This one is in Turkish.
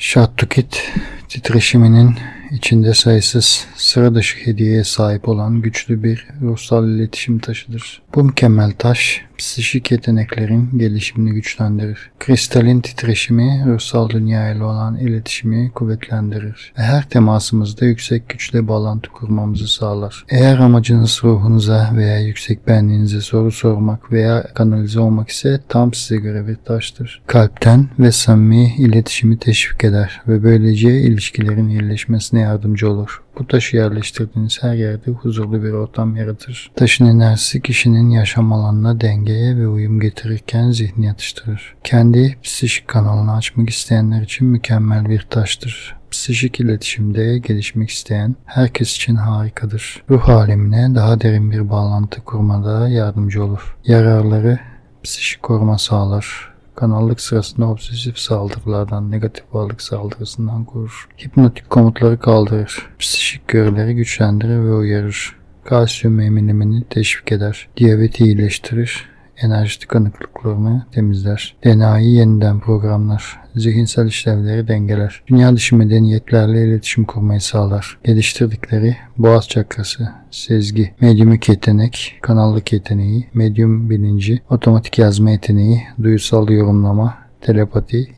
Şattukit titreşiminin içinde sayısız sıra dışı hediyeye sahip olan güçlü bir ruhsal iletişim taşıdır. Bu mükemmel taş psişik yeteneklerin gelişimini güçlendirir. Kristalin titreşimi ruhsal dünya ile olan iletişimi kuvvetlendirir ve her temasımızda yüksek güçle bağlantı kurmamızı sağlar. Eğer amacınız ruhunuza veya yüksek benliğinize soru sormak veya kanalize olmak ise tam size göre bir taştır. Kalpten ve samimi iletişimi teşvik eder ve böylece ilişkilerin iyileşmesine yardımcı olur. Bu taşı yerleştirdiğiniz her yerde huzurlu bir ortam yaratır. Taşın enerjisi kişinin yaşam alanına dengeye ve uyum getirirken zihni yatıştırır. Kendi psişik kanalını açmak isteyenler için mükemmel bir taştır. Psişik iletişimde gelişmek isteyen herkes için harikadır. Ruh alemine daha derin bir bağlantı kurmada yardımcı olur. Yararları psişik koruma sağlar. Kanallık sırasında obsesif saldırılardan, negatif varlık saldırısından korur. Hipnotik komutları kaldırır. Psişik görüleri güçlendirir ve uyarır. Kalsiyum emilimini teşvik eder. Diyabeti iyileştirir. Enerji tıkanıklıklarını temizler. DNA'yı yeniden programlar. Zihinsel işlevleri dengeler. Dünya dışı medeniyetlerle iletişim kurmayı sağlar. Geliştirdikleri boğaz çakrası, sezgi, medyumik yetenek, kanallık yeteneği, medyum bilinci, otomatik yazma yeteneği, duyusal yorumlama, telepati,